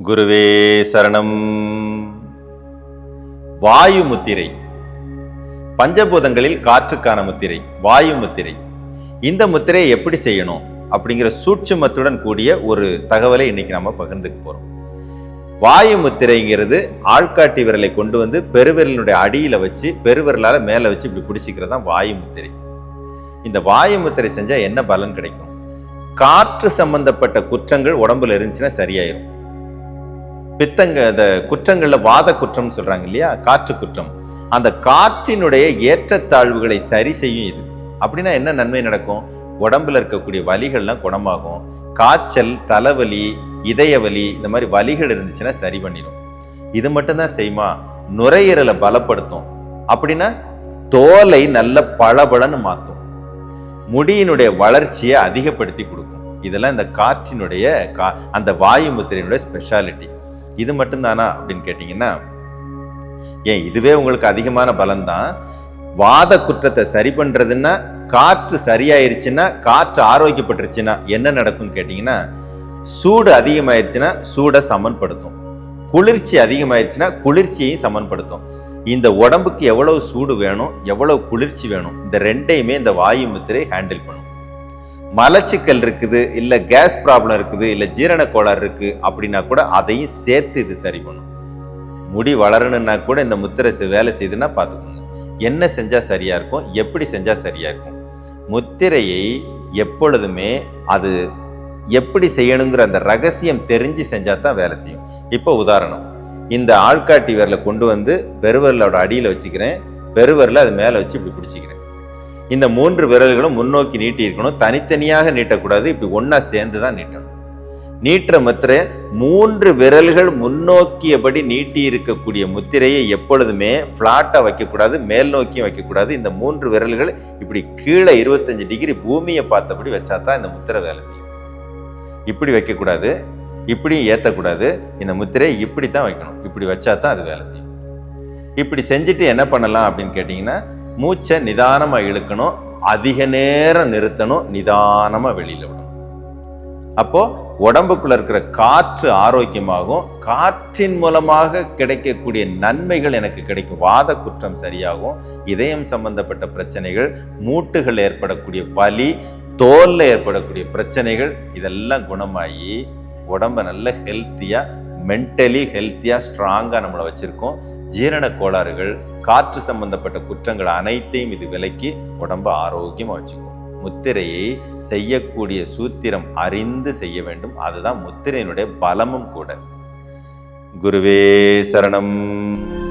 குருவே சரணம். வாயு முத்திரை. பஞ்சபூதங்களில் காற்றுக்கான முத்திரை வாயு முத்திரை. இந்த முத்திரையை எப்படி செய்யணும் அப்படிங்கிற சூட்சுமத்துடன் கூடிய ஒரு தகவலை இன்னைக்கு நம்ம பகிர்ந்துக்க போகிறோம் வாயு முத்திரைங்கிறது ஆள்காட்டி விரலை கொண்டு வந்து பெருவிரலினுடைய அடியில் வச்சு பெருவிரலால் மேலே வச்சு இப்படி பிடிச்சிக்கிறது தான் வாயு முத்திரை. இந்த வாயு முத்திரை செஞ்சா என்ன பலன் கிடைக்கும்? காற்று சம்பந்தப்பட்ட குற்றங்கள் உடம்புல இருந்துச்சுன்னா சரியாயிரும். பித்தங்க அந்த குற்றங்கள்ல வாத குற்றம் சொல்றாங்க இல்லையா? காற்று குற்றம். அந்த காற்றினுடைய ஏற்றத்தாழ்வுகளை சரி செய்யும் இது. அப்படின்னா என்ன நன்மை நடக்கும்? உடம்புல இருக்கக்கூடிய வலிகள்லாம் குணமாகும். காய்ச்சல் தலைவலி இதய வலி இந்த மாதிரி வலிகள் இருந்துச்சுன்னா சரி பண்ணிடும் இது மட்டும்தான் செய்யுமா? நுரையீரலை பலப்படுத்தும். அப்படின்னா தோலை நல்ல பளபளன்னு மாற்றும் முடியினுடைய வளர்ச்சியை அதிகப்படுத்தி கொடுக்கும். இதெல்லாம் இந்த காற்றினுடைய கா அந்த வாயு முத்திரையினுடைய ஸ்பெஷாலிட்டி இது மட்டும்தானா அப்படின்னு கேட்டிங்கன்னா ஏன் இதுவே உங்களுக்கு அதிகமான பலன் தான் வாத குற்றத்தை சரி பண்ணுறதுன்னா காற்று சரியாயிருச்சுன்னா காற்று ஆரோக்கியப்பட்டுருச்சுன்னா என்ன நடக்கும்னு கேட்டிங்கன்னா சூடு அதிகமாயிருச்சுன்னா சூடை சமன்படுத்தும். குளிர்ச்சி அதிகமாயிருச்சுன்னா குளிர்ச்சியையும் சமன்படுத்தும். இந்த உடம்புக்கு எவ்வளவு சூடு வேணும் எவ்வளவு குளிர்ச்சி வேணும் இந்த ரெண்டையுமே இந்த வாயு முத்திரை ஹேண்டில் பண்ணும். மலச்சிக்கல் இருக்குது இல்ல கேஸ் ப்ராப்ளம் இருக்குது இல்ல ஜீரண கோளாறு இருக்கு அப்படின்னா கூட அதையும் சேர்த்து இது சரி பண்ணும். முடி வளரணும்னா கூட இந்த முத்திரை வேலை செய்யுதுன்னா பார்த்துக்கோங்க. என்ன செஞ்சா சரியா இருக்கும் எப்படி செஞ்சா சரியா இருக்கும். முத்திரையை எப்பொழுதுமே அது எப்படி செய்யணுங்கிற அந்த ரகசியம் தெரிஞ்சு செஞ்சா தான் வேலை செய்யும். இப்போ உதாரணம் இந்த ஆள்காட்டி விரலை கொண்டு வந்து பெருவிரலோட அடியில் வச்சுக்கிறேன். பெருவிரலை அது மேலே வச்சு இப்படி பிடிச்சிக்கிறேன். இந்த மூன்று விரல்களும் முன்னோக்கி நீட்டி இருக்கணும். தனித்தனியாக நீட்டக்கூடாது. இப்படி ஒன்றா சேர்ந்து தான் நீட்டணும். நீட்டுற முத்திரை மூன்று விரல்கள் முன்னோக்கியபடி நீட்டி இருக்கக்கூடிய முத்திரையை எப்பொழுதுமே ஃப்ளாட்டாக வைக்கக்கூடாது. மேல் நோக்கியும் வைக்கக்கூடாது. இந்த மூன்று விரல்கள் இப்படி கீழே இருபத்தஞ்சு டிகிரி பூமியை பார்த்தபடி வச்சா தான் இந்த முத்திரை வேலை செய்யும். இப்படி வைக்கக்கூடாது. இப்படியும் ஏற்றக்கூடாது இந்த முத்திரையை இப்படி தான் வைக்கணும். இப்படி வச்சா தான் அது வேலை செய்யும். இப்படி செஞ்சுட்டு என்ன பண்ணலாம் அப்படின்னு கேட்டிங்கன்னா மூச்சை நிதானமாக இழுக்கணும் அதிக நேரம் நிறுத்தணும் நிதானமாக வெளியில் விடணும். அப்போது உடம்புக்குள்ள இருக்கிற காற்று ஆரோக்கியமாகும். காற்றின் மூலமாக கிடைக்கக்கூடிய நன்மைகள் எனக்கு கிடைக்கும். வாத குற்றம் சரியாகும். இதயம் சம்பந்தப்பட்ட பிரச்சனைகள் மூட்டுகள் ஏற்படக்கூடிய வலி தோல்ல ஏற்படக்கூடிய பிரச்சனைகள் இதெல்லாம் குணமாகி உடம்ப நல்ல ஹெல்த்தியாக மென்டலி ஹெல்த்தியாக ஸ்ட்ராங்காக நம்மளை வச்சுருக்கோம். ஜீரண கோளாறுகள் காற்று சம்பந்தப்பட்ட குற்றங்கள் அனைத்தையும் இது விலக்கி உடம்ப ஆரோக்கியமாக வச்சுக்கும். முத்திரையை செய்யக்கூடிய சூத்திரம் அறிந்து செய்ய வேண்டும். அதுதான் முத்திரையினுடைய பலமும் கூட. குருவே சரணம்.